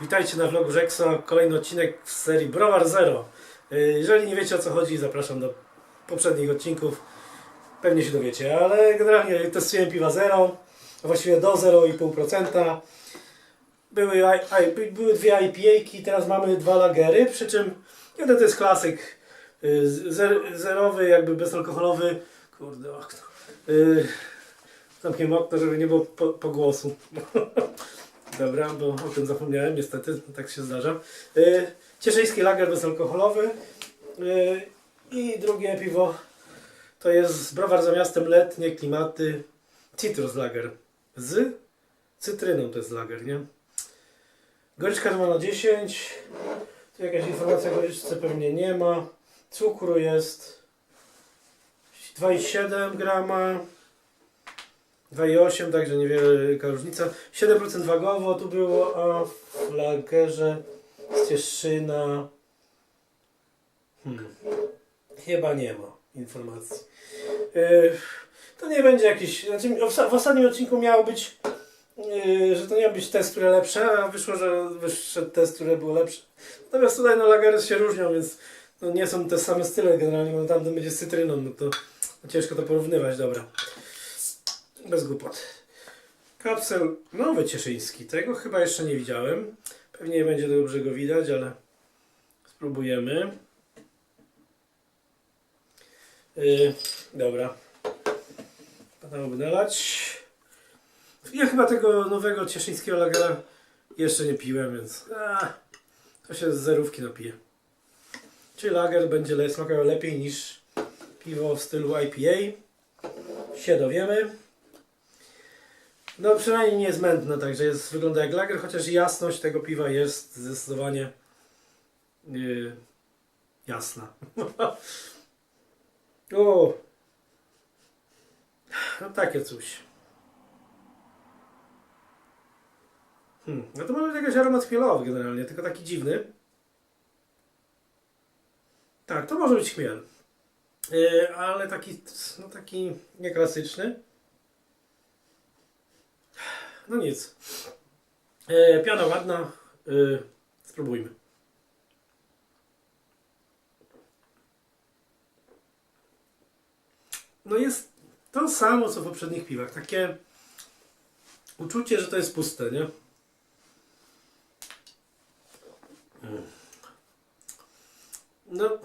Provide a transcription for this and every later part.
Witajcie na vlogu Rzeksa, kolejny odcinek w serii Browar Zero. Y, Jeżeli nie wiecie o co chodzi, zapraszam do poprzednich odcinków. Pewnie się dowiecie, ale generalnie testujemy piwa zero, a właściwie do 0,5%. Były, były dwie IPA-ki, teraz mamy dwa lagery, przy czym jeden to jest klasyk y, zer, zerowy, jakby bezalkoholowy. Kurde, okno. Y, Zamkniemy okno, żeby nie było po, pogłosu. Dobra, bo o tym zapomniałem, niestety, tak się zdarza. Yy, Cieszyński lager bezalkoholowy. Yy, I drugie piwo to jest browar za miastem letnie klimaty Citrus Lager z cytryną to jest lager, nie? Goryczka na 10. Tu jakaś informacja o goryczce pewnie nie ma. Cukru jest 2,7 grama. 2,8, także niewielka różnica. 7% wagowo tu było, a w lagerze z Cieszyna hmm. chyba nie ma informacji. Yy, to nie będzie jakiś, znaczy w, ostatnim odcinku miało być, że to miał być test, które lepsze, a wyszło, że wyszedł test, które było lepsze. Natomiast tutaj no, lagery się różnią, więc no, nie są te same style generalnie, bo tamten będzie z cytryną, no to no, ciężko to porównywać, dobra. Bez głupot. Kapsel nowy cieszyński. Tego chyba jeszcze nie widziałem. Pewnie nie będzie dobrze go widać, ale spróbujemy. Yy, dobra. Padałoby nalać. Ja chyba tego nowego cieszyńskiego lagera jeszcze nie piłem, więc a, to się z zerówki napije. Czy lager będzie smakował lepiej niż piwo w stylu IPA? Się dowiemy. No przynajmniej nie jest mętne, także jest, wygląda jak lager, chociaż jasność tego piwa jest zdecydowanie yy, jasna. o! No takie coś. Hmm. No to być jakiś aromat chmielowy generalnie, tylko taki dziwny. Tak, to może być chmiel. Yy, ale taki, no taki nieklasyczny. No nic. E, piana ładna. E, spróbujmy. No jest to samo co w poprzednich piwach. Takie uczucie, że to jest puste, nie? Mm. No.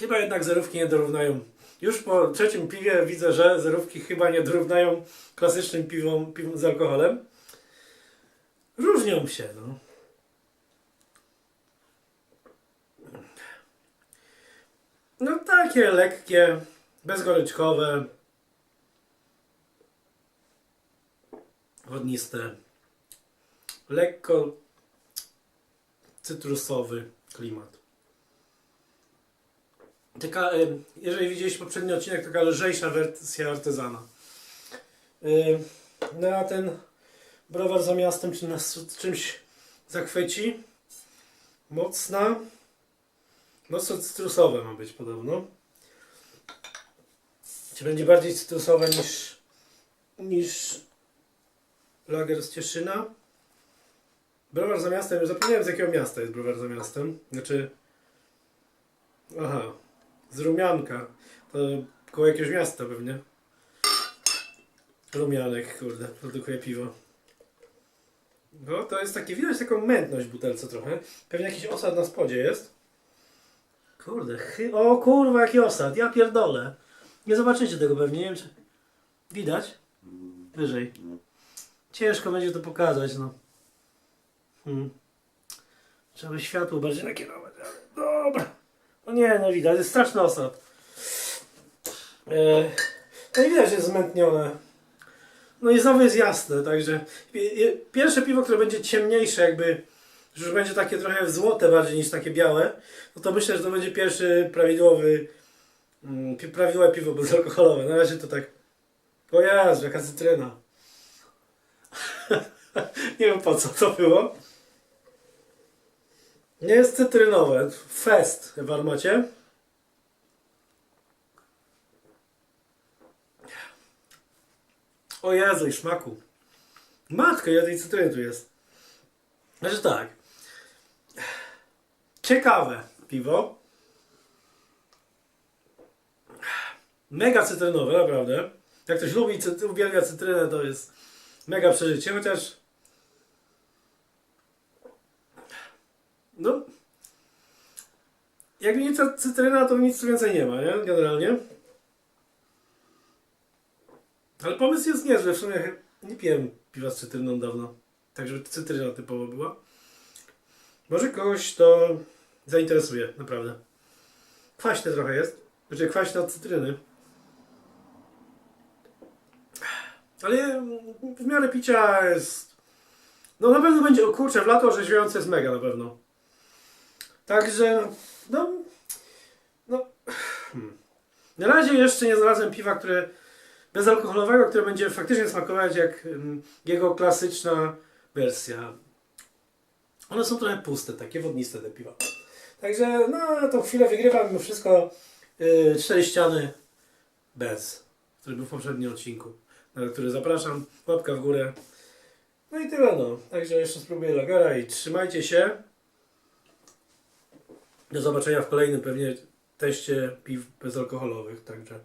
Chyba jednak zerówki nie dorównają. Już po trzecim piwie widzę, że zerówki chyba nie dorównają klasycznym piwom, piwom z alkoholem. Różnią się, no. No takie lekkie, bezgoryczkowe, wodniste, lekko cytrusowy klimat. Taka, y, jeżeli widzieliście poprzedni odcinek, taka lżejsza wersja artezana. Y, No a ten browar za miastem, czy nas czymś zachwyci? Mocna. Mocno cytrusowe ma być podobno. Czy będzie bardziej cytrusowe niż niż lager z Cieszyna? Browar za miastem, już zapomniałem z jakiego miasta jest browar za miastem. Znaczy... Aha, z Rumianka. To koło jakiegoś miasta pewnie. Rumianek, kurde, produkuje piwo. No, to jest takie, widać taką mętność w butelce trochę. Pewnie jakiś osad na spodzie jest. Kurde, chy... o kurwa, jaki osad, ja pierdolę. Nie zobaczycie tego pewnie, nie wiem czy... Widać? Wyżej. Ciężko będzie to pokazać, no. Hmm. Trzeba by światło bardziej nakierować, ale dobra. No nie, no widać, jest straszny osad. E, no i widać, jest zmętnione. No i znowu jest jasne, także pi- pi- pierwsze piwo, które będzie ciemniejsze jakby, już będzie takie trochę złote bardziej niż takie białe, no to myślę, że to będzie pierwszy prawidłowy, mm, prawidłowe piwo bezalkoholowe. Na razie to tak, o Jezu, jaka cytryna. Nie wiem po co to było. Nie jest cytrynowe. Fest w armacie. O Jezu, smaku. Matko, ja tej cytryny tu jest. Znaczy tak. Ciekawe piwo. Mega cytrynowe, naprawdę. Jak ktoś lubi, cy- uwielbia cytrynę, to jest mega przeżycie, chociaż no jakby nie cytryna, to nic więcej nie ma, nie? Generalnie. Ale pomysł jest niezły, w sumie nie piłem piwa z cytryną dawno. Tak, żeby cytryna typowo była. Może kogoś to zainteresuje, naprawdę. Kwaśne trochę jest. Znaczy kwaśne od cytryny. Ale w miarę picia jest... No na pewno będzie, o kurczę, w lato orzeźwiające jest mega na pewno. Także, no... No... hmm. Na razie jeszcze nie znalazłem piwa, które... Bezalkoholowego, które będzie faktycznie smakować jak mm, jego klasyczna wersja. One są trochę puste, takie wodniste te piwa. Także, no, na tą chwilę wygrywa mimo wszystko yy, cztery ściany bez, który był w poprzednim odcinku, na który zapraszam. Łapka w górę. No i tyle, no. Także jeszcze spróbuję lagera i trzymajcie się. Do zobaczenia w kolejnym pewnie teście piw bezalkoholowych. Także.